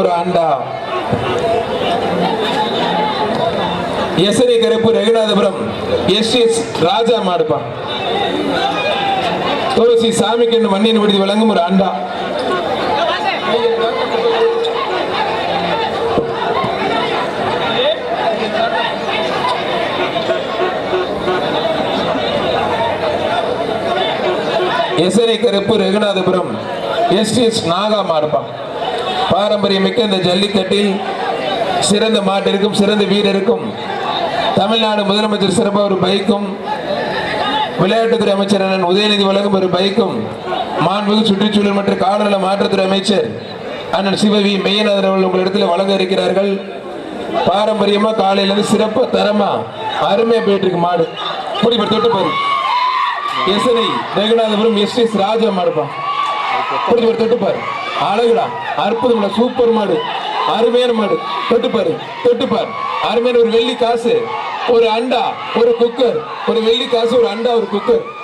ஒரு அண்டா எசரி கருப்பு ரகுநாதபுரம். எஸ் எஸ் ராஜா மாடுப்பா. துளசி சாமிக்கு என்று மண்ணின் விடுதி வழங்கும் ஒரு அண்டா எசரி கருப்பு ரகுநாதபுரம். எஸ் எஸ் நாகா மாடுப்பா. பாரம்பரியமிக்க இந்த ஜல்லிக்கட்டில் சிறந்த மாட்டிற்கும் சிறந்த வீரருக்கும் தமிழ்நாடு முதலமைச்சர் சிறப்பாக ஒரு பைக்கும் விளையாட்டுத்துறை அமைச்சர் அண்ணன் உதயநிதி வழங்கும் ஒரு பைக்கும் மாண்புமிகு சுற்றுச்சூழல் மற்றும் காலநல மாற்றத்துறை அமைச்சர் அண்ணன் சிவவி மெய்யநாதன் அவர்கள் உங்களிடத்தில் வழங்க இருக்கிறார்கள். பாரம்பரியமா காலையில இருந்து சிறப்பு தரமா அருமையா போயிட்டு இருக்கு மாடு. இப்படி தொட்டு பாரு. S N I Raghunathapuram S S Raja மாடுப்பா இப்படி தொட்டு பாரு. அழகுடா அற்புதம்டா சூப்பர் மாடு. அருமையான மாடு. தொட்டுப்பாரு தொட்டுப்பார் அருமையான ஒரு வெள்ளி காசு. ஒரு அண்டா ஒரு குக்கர். ஒரு வெள்ளி காசு ஒரு அண்டா ஒரு குக்கர்.